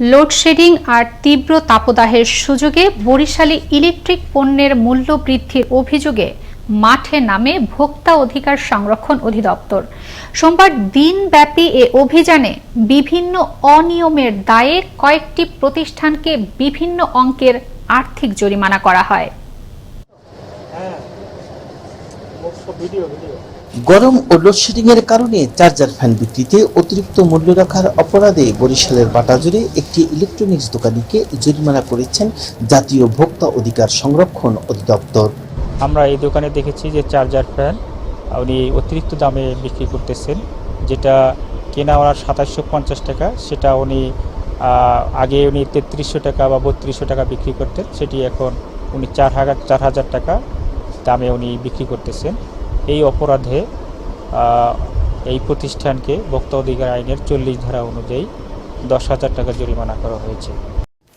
Load shedding আর তীব্র তাপদাহের সুযোগে বরিশালে ইলেকট্রিক পণ্যের মূল্য বৃদ্ধির অভিযোগে মাঠে নামে ভোক্তা অধিকার সংরক্ষণ অধিদপ্তর। সোমবার দিনব্যাপী এ অভিযানে বিভিন্ন অনিয়মের দায়ে কয়েকটি প্রতিষ্ঠানকে বিভিন্ন অঙ্কের আর্থিক জরিমানা করা হয়। গরম ও লোডশেডিং এর কারণে চার্জার ফ্যান বিক্রিতে অতিরিক্ত মূল্য রাখার অপরাধে বরিশালের বাটাজুড়ে একটি ইলেকট্রনিক্স দোকানিকে জরিমানা করেছেন জাতীয় ভোক্তা অধিকার সংরক্ষণ অধিদপ্তর। আমরা এই দোকানে দেখেছি যে চার্জার ফ্যান উনি অতিরিক্ত দামে বিক্রি করতেছেন, যেটা কেনা ওনার সাতাশশো পঞ্চাশ টাকা, সেটা উনি আগে উনি তেত্রিশশো টাকা বা বত্রিশশো টাকা বিক্রি করতেন, সেটি এখন উনি চার হাজার চার হাজার টাকা দামে উনি বিক্রি করতেছেন। এই অপরাধে এই প্রতিষ্ঠানকে ভোক্তা অধিকার আইনের চল্লিশ ধারা অনুযায়ী দশ হাজার টাকা জরিমানা করা হয়েছে।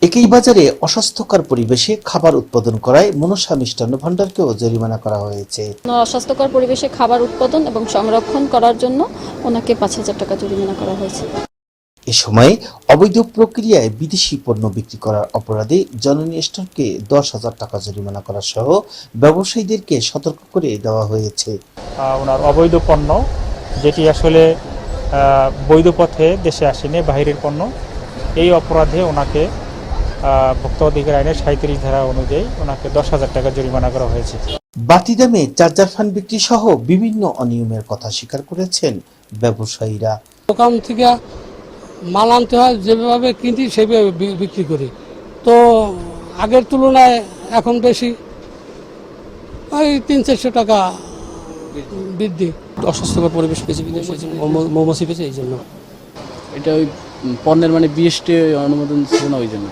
একই বাজারে অস্বাস্থ্যকর পরিবেশে খাবার উৎপাদন করায় মনসা মিষ্টান্ন ভাণ্ডারকেও জরিমানা করা হয়েছে। অস্বাস্থ্যকর পরিবেশে খাবার উৎপাদন এবং সংরক্ষণ করার জন্য ওনাকে পাঁচ হাজার টাকা জরিমানা করা হয়েছে। এ সময় অবৈধ প্রক্রিয়ায় বিদেশি পণ্য বিক্রি করার অপরাধে জননী স্টোরকে দশ হাজার টাকা জরিমানা করা সহ ব্যবসায়ীদেরকে সতর্ক করে দেওয়া হয়েছে। ওনার অবৈধ পণ্য যেটি আসলে বৈধ পথে দেশে আসেনি বাহিরের পণ্য এই অপরাধে ওনাকে ভোক্তা অধিকার আইনের সাঁত্রিশ ধারা অনুযায়ী ওনাকে দশ হাজার টাকা জরিমানা করা হয়েছে। বাতি দামে চার্জার ফ্যান বিক্রি সহ বিভিন্ন অনিয়মের কথা স্বীকার করেছেন ব্যবসায়ীরা। দোকান থেকে মাল আনতে হয়, যেভাবে কিনি সেভাবে বিক্রি করি। তো আগের তুলনায় এখন বেশি। ওই তিন চারশো টাকা বৃদ্ধি। অস্বাস্থ্যকর পরিবেশ পেয়েছে মৌমাছি পেয়েছে, এই জন্য। এটা ওই পণ্যের মানে বিএসটি অনুমোদন ছিল না ওই জন্য।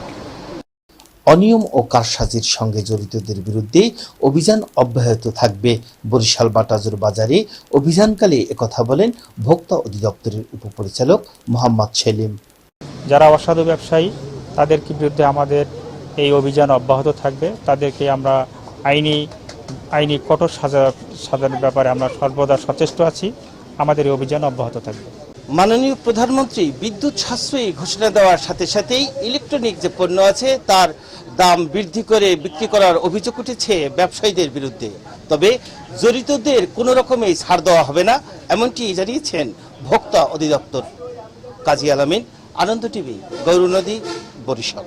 অনিয়ম ও কারসাজির সঙ্গে জড়িতদের বিরুদ্ধে অভিযান অব্যাহত থাকবে। বরিশাল বাটাজুর বাজারে অভিযানকালে একথা বলেন ভোক্তা অধিদপ্তরের উপপরিচালক মোহাম্মদ সেলিম। যারা অসাধু ব্যবসায়ী, তাদেরকে বিরুদ্ধে আমাদের এই অভিযান অব্যাহত থাকবে। তাদেরকে আমরা আইনি আইনি কঠোর সাজা, সাজানোর ব্যাপারে আমরা সর্বদা সচেষ্ট আছি। আমাদের এই অভিযান অব্যাহত থাকবে। মাননীয় প্রধানমন্ত্রী বিদ্যুৎ সাশ্রয়ী ঘোষণা দেওয়ার সাথে সাথেই ইলেকট্রনিক যে পণ্য আছে, তার দাম বৃদ্ধি করে বিক্রি করার অভিযোগ উঠেছে ব্যবসায়ীদের বিরুদ্ধে। তবে জড়িতদের কোনো রকমেই ছাড় দেওয়া হবে না, এমনটি জানিয়েছেন ভোক্তা অধিদপ্তর। কাজী আলামিন, আনন্দ টিভি, গৌরনদী, বরিশাল।